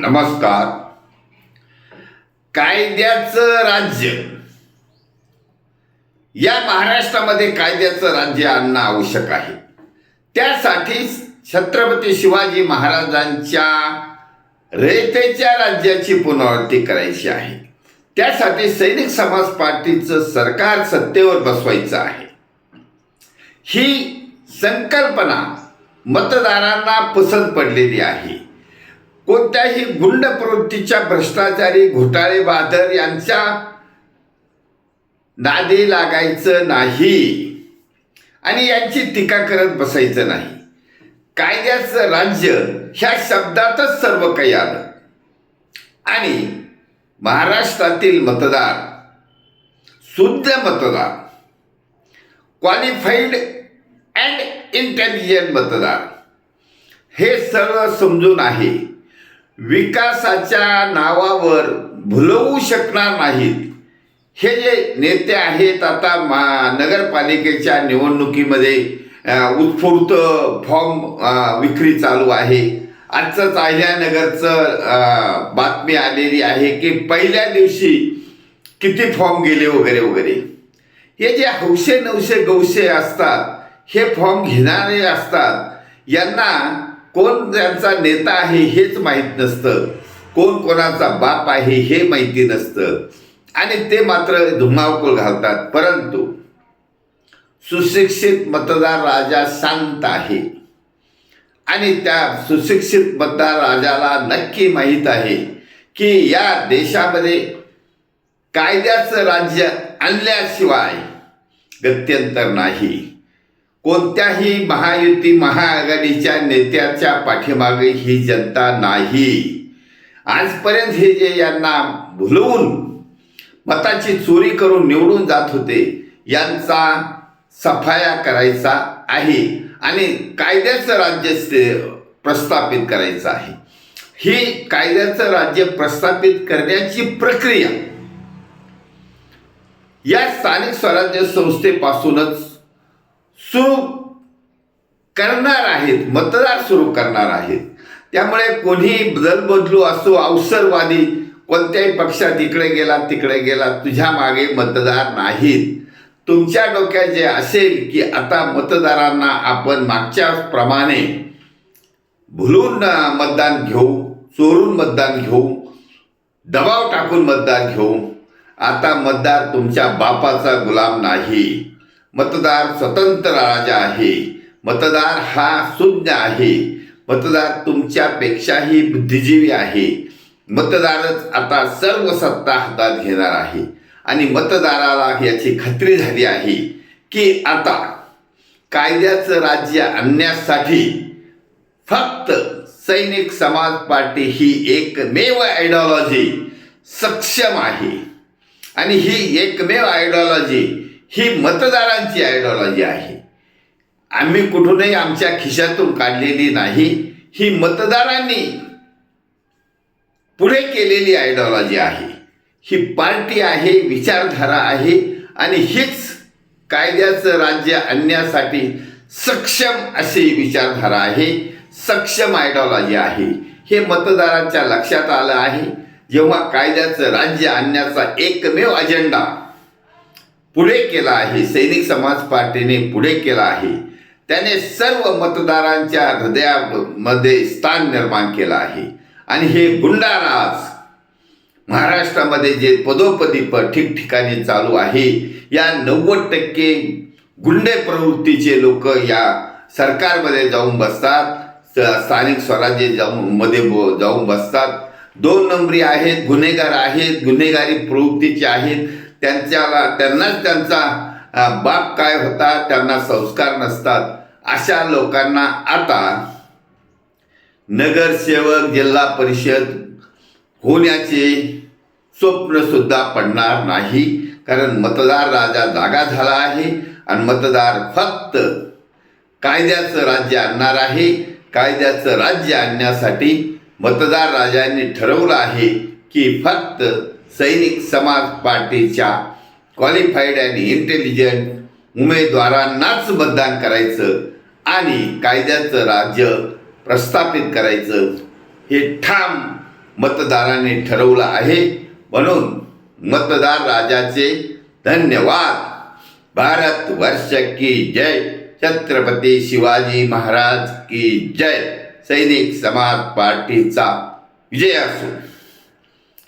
नमस्कार. कायद्याचं राज्य. या महाराष्ट्रामध्ये कायद्याचं राज्य आणणं आवश्यक आहे. त्यासाठी छत्रपती शिवाजी महाराजांच्या रयतेच्या राज्याची पुनरावृत्ती करायची आहे. त्यासाठी सैनिक समाज पार्टीचं सरकार सत्तेवर बसवायचं आहे. ही संकल्पना मतदारांना पसंत पडलेली आहे. कोणत्याही गुंड प्रवृत्तीच्या भ्रष्टाचारी घोटाळे बादर यांच्या नादी लागायचं नाही. आणि यांची टीका करत बसायचं नाही. कायद्याचं राज्य ह्या शब्दातच सर्व काही आलं. आणि महाराष्ट्रातील मतदार शुद्ध मतदार क्वालिफाईड अँड इंटेलिजंट मतदार हे सर्व समजून आहे. विकासाच्या नावावर भुलवू शकणार नाहीत. हे जे नेते आहेत आता मा नगरपालिकेच्या निवडणुकीमध्ये अ, उत्स्फूर्त फॉर्म विक्री चालू आहे. आजचं अहिल्यानगरचं बातमी आलेली आहे की पहिल्या दिवशी किती फॉर्म गेले वगैरे वगैरे. हे जे हौशे नवशे गौशे असतात हे फॉर्म घेणारे असतात यांना कोण त्यांचा नेता आहे हेच माहीत नसतं. कोण कोणाचा बाप आहे हे माहिती नसतं. आणि ते मात्र धुमाकूळ घालतात. परंतु सुशिक्षित मतदार राजा शांत आहे. आणि त्या सुशिक्षित मतदार राजाला नक्की माहीत आहे की या देशामध्ये कायद्याचं राज्य आणल्याशिवाय गत्यंतर नाही. कोणत्याही महायुती महाआघाडीच्या नेत्याच्या पाठीमागे ही जनता नाही. आजपर्यंत हे जे यांना भुलवून मताची चोरी करून निवडून जात होते यांचा सफाया करायचा आहे आणि कायद्याचं राज्य प्रस्थापित करायचं आहे. ही कायद्याचं राज्य प्रस्थापित करण्याची प्रक्रिया या स्थानिक स्वराज्य संस्थेपासूनच सुरू करणार आहेत मतदार सुरू करणार आहेत. त्यामुळे कोणीही बदल बदलू असो अवसरवादी कोणत्याही पक्षात इकडे गेला तिकडे गेला तुझ्या मागे मतदार नाहीत. तुमच्या डोक्यात जे असेल की आता मतदारांना आपण मागच्या प्रमाणे भुलून मतदान घेऊ चोरून मतदान घेऊ दबाव टाकून मतदान घेऊ आता मतदार तुमच्या बापाचा गुलाम नाही. मतदार स्वतंत्र राजा आहे. मतदार हा सुज्ञ आहे. मतदार तुमच्यापेक्षाही बुद्धिजीवी आहे. मतदारच आता सर्व सत्ता हातात घेणार आहे. आणि मतदाराला याची खात्री झाली आहे की आता कायद्याचं राज्य आणण्यासाठी फक्त सैनिक समाज पार्टी ही एकमेव आयडिओलॉजी सक्षम आहे. आणि ही एकमेव आयडिओलॉजी ही मतदारांची आयडिओलॉजी आहे. आम्ही कुठूनही आमच्या खिशातून काढलेली नाही ही मतदारांनी पुढे केलेली आयडिओलॉजी आहे. ही पार्टी आहे विचारधारा आहे आणि हीच कायद्याचं राज्य आणण्यासाठी सक्षम अशी विचारधारा आहे सक्षम आयडिओलॉजी आहे. हे मतदारांच्या लक्षात आलं आहे. जेव्हा कायद्याचं राज्य आणण्याचा एकमेव अजेंडा पुढे केला आहे. सैनिक समाज पार्टीने पुढे केला आहे. त्याने सर्व मतदारांच्या हृदयामध्ये स्थान निर्माण केलं आहे. आणि हे गुंडाराज महाराष्ट्रामध्ये जे पदोपदी प ठिकठिकाणी चालू आहे या नव्वद टक्के गुंडे प्रवृत्तीचे लोक या सरकारमध्ये जाऊन बसतात. स्थानिक स्वराज्य जाऊन मध्ये ब- जाऊन बसतात. दोन नंबरी आहेत गुन्हेगार आहेत गुन्हेगारी प्रवृत्तीचे आहेत. त्यांच्याला त्यांनाच त्यांचा बाप काय होता त्यांना संस्कार नसतात. अशा लोकांना आता नगरसेवक जिल्हा परिषद होण्याचे स्वप्न सुद्धा पडणार नाही. कारण मतदार राजा जागा झाला आहे आणि मतदार फक्त कायद्याचं राज्य आणणार आहे. कायद्याचं राज्य आणण्यासाठी मतदार राजांनी ठरवलं आहे की फक्त सैनिक समाज पार्टीच्या क्वालिफाईड आणि इंटेलिजंट उमेदवारांनाच मतदान करायचं आणि कायद्याचं राज्य प्रस्थापित करायचं हे ठाम मतदारांनी ठरवलं आहे. म्हणून मतदार राजाचे धन्यवाद. भारत वर्ष की जय. छत्रपती शिवाजी महाराज की जय. सैनिक समाज पार्टीचा विजय असो.